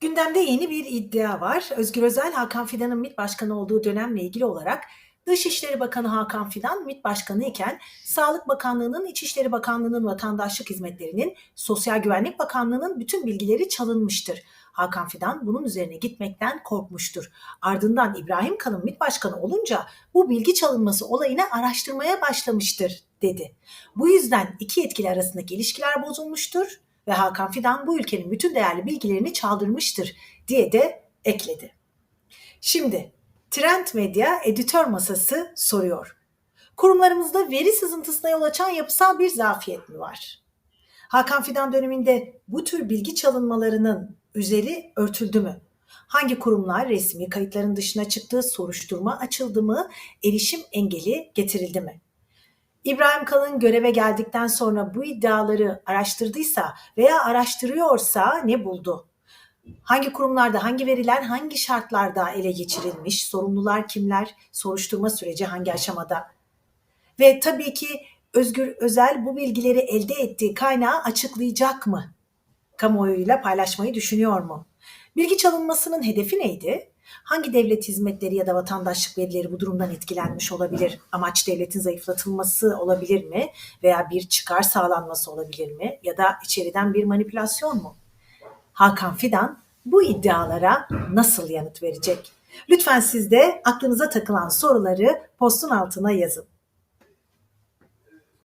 Gündemde yeni bir iddia var. Özgür Özel, Hakan Fidan'ın MİT Başkanı olduğu dönemle ilgili olarak Dışişleri Bakanı Hakan Fidan MİT Başkanı iken Sağlık Bakanlığı'nın, İçişleri Bakanlığı'nın vatandaşlık hizmetlerinin, Sosyal Güvenlik Bakanlığı'nın bütün bilgileri çalınmıştır. Hakan Fidan bunun üzerine gitmekten korkmuştur. Ardından İbrahim Kalın MİT Başkanı olunca bu bilgi çalınması olayını araştırmaya başlamıştır dedi. Bu yüzden iki yetkili arasındaki ilişkiler bozulmuştur ve Hakan Fidan bu ülkenin bütün değerli bilgilerini çaldırmıştır diye de ekledi. Şimdi Trend Medya editör masası soruyor. Kurumlarımızda veri sızıntısına yol açan yapısal bir zafiyet mi var? Hakan Fidan döneminde bu tür bilgi çalınmalarının üzeri örtüldü mü? Hangi kurumlar resmi kayıtların dışına çıktı, soruşturma açıldı mı, erişim engeli getirildi mi? İbrahim Kalın göreve geldikten sonra bu iddiaları araştırdıysa veya araştırıyorsa ne buldu? Hangi kurumlarda, hangi veriler, hangi şartlarda ele geçirilmiş, sorumlular kimler, soruşturma süreci hangi aşamada? Ve tabii ki Özgür Özel bu bilgileri elde ettiği kaynağı açıklayacak mı? Kamuoyuyla paylaşmayı düşünüyor mu? Bilgi çalınmasının hedefi neydi? Hangi devlet hizmetleri ya da vatandaşlık verileri bu durumdan etkilenmiş olabilir? Amaç devletin zayıflatılması olabilir mi? Veya bir çıkar sağlanması olabilir mi? Ya da içeriden bir manipülasyon mu? Hakan Fidan bu iddialara nasıl yanıt verecek? Lütfen siz de aklınıza takılan soruları postun altına yazın.